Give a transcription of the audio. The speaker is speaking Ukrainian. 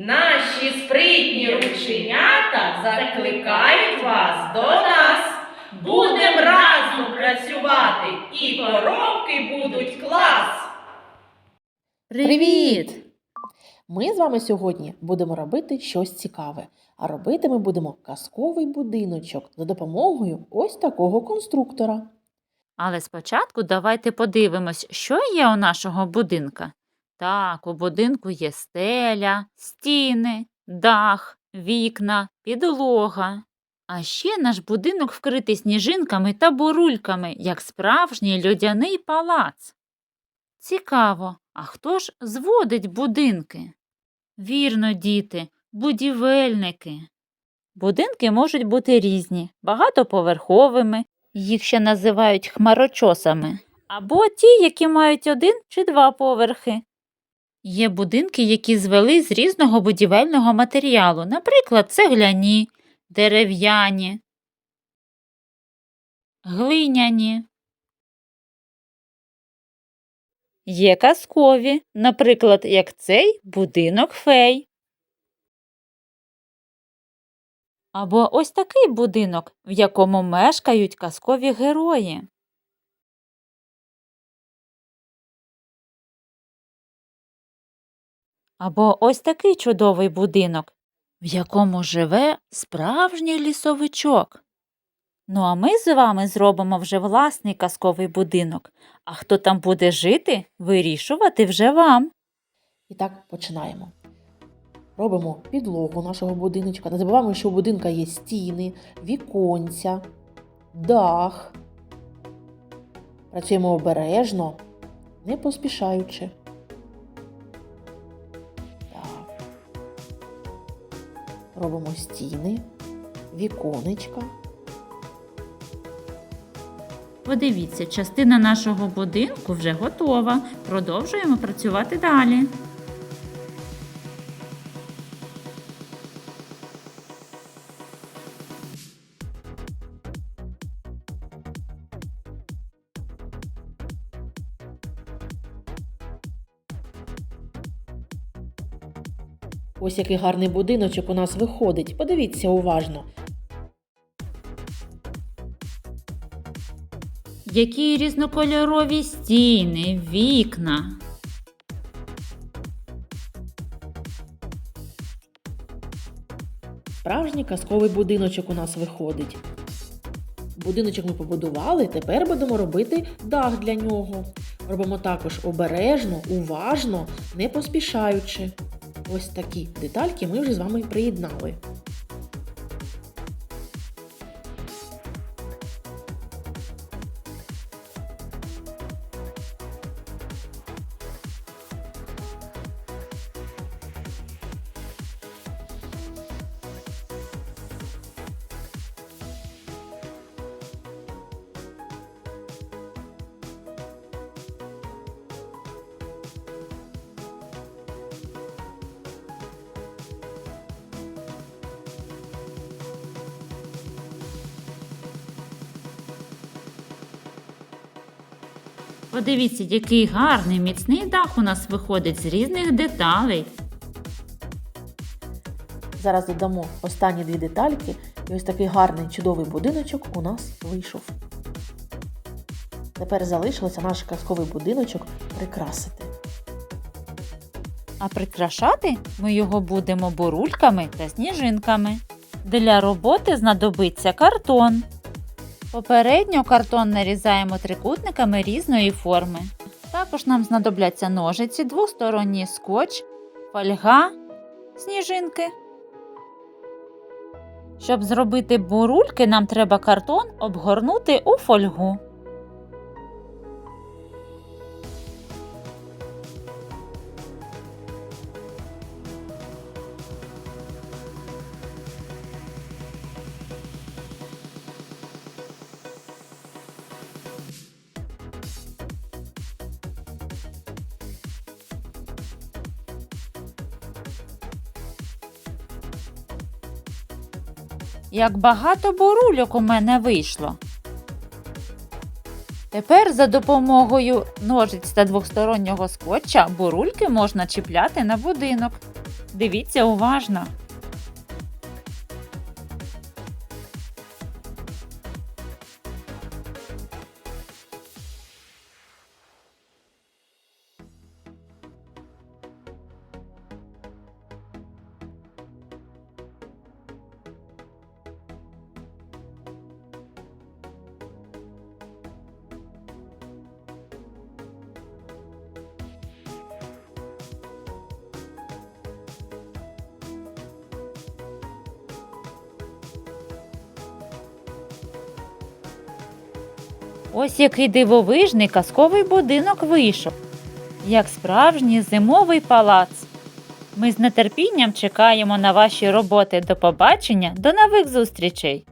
Наші спритні рученята закликають вас до нас. Будем разом працювати, і коробки будуть клас. Привіт! Ми з вами сьогодні будемо робити щось цікаве. А робити ми будемо казковий будиночок за допомогою ось такого конструктора. Але спочатку давайте подивимось, що є у нашого будинка. Так, у будинку є стеля, стіни, дах, вікна, підлога. А ще наш будинок вкритий сніжинками та бурульками, як справжній льодяний палац. Цікаво, а хто ж зводить будинки? Вірно, діти, будівельники. Будинки можуть бути різні, багатоповерховими, їх ще називають хмарочосами, або ті, які мають один чи два поверхи. Є будинки, які звели з різного будівельного матеріалу, наприклад, цегляні, дерев'яні, глиняні. Є казкові, наприклад, як цей будинок фей. Або ось такий будинок, в якому мешкають казкові герої. Або ось такий чудовий будинок, в якому живе справжній лісовичок. Ну а ми з вами зробимо вже власний казковий будинок. А хто там буде жити, вирішувати вже вам. І так починаємо. Робимо підлогу нашого будиночка. Не забуваємо, що у будинка є стіни, віконця, дах. Працюємо обережно, не поспішаючи. Робимо стіни, віконечка. Подивіться, частина нашого будинку вже готова. Продовжуємо працювати далі. Ось який гарний будиночок у нас виходить. Подивіться уважно. Які різнокольорові стіни, вікна. Справжній казковий будиночок у нас виходить. Будиночок ми побудували, тепер будемо робити дах для нього. Робимо також обережно, уважно, не поспішаючи. Ось такі детальки ми вже з вами приєднали. Подивіться, який гарний міцний дах у нас виходить з різних деталей. Зараз додамо останні дві детальки, і ось такий гарний чудовий будиночок у нас вийшов. Тепер залишилося наш казковий будиночок прикрасити. А прикрашати ми його будемо бурульками та сніжинками. Для роботи знадобиться картон. Попередньо картон нарізаємо трикутниками різної форми. Також нам знадобляться ножиці, двосторонній скотч, фольга, сніжинки. Щоб зробити бурульки, нам треба картон обгорнути у фольгу. Як багато бурульок у мене вийшло. Тепер за допомогою ножиць та двостороннього скотча бурульки можна чіпляти на будинок. Дивіться уважно. Ось який дивовижний казковий будинок вийшов, як справжній зимовий палац. Ми з нетерпінням чекаємо на ваші роботи. До побачення, до нових зустрічей!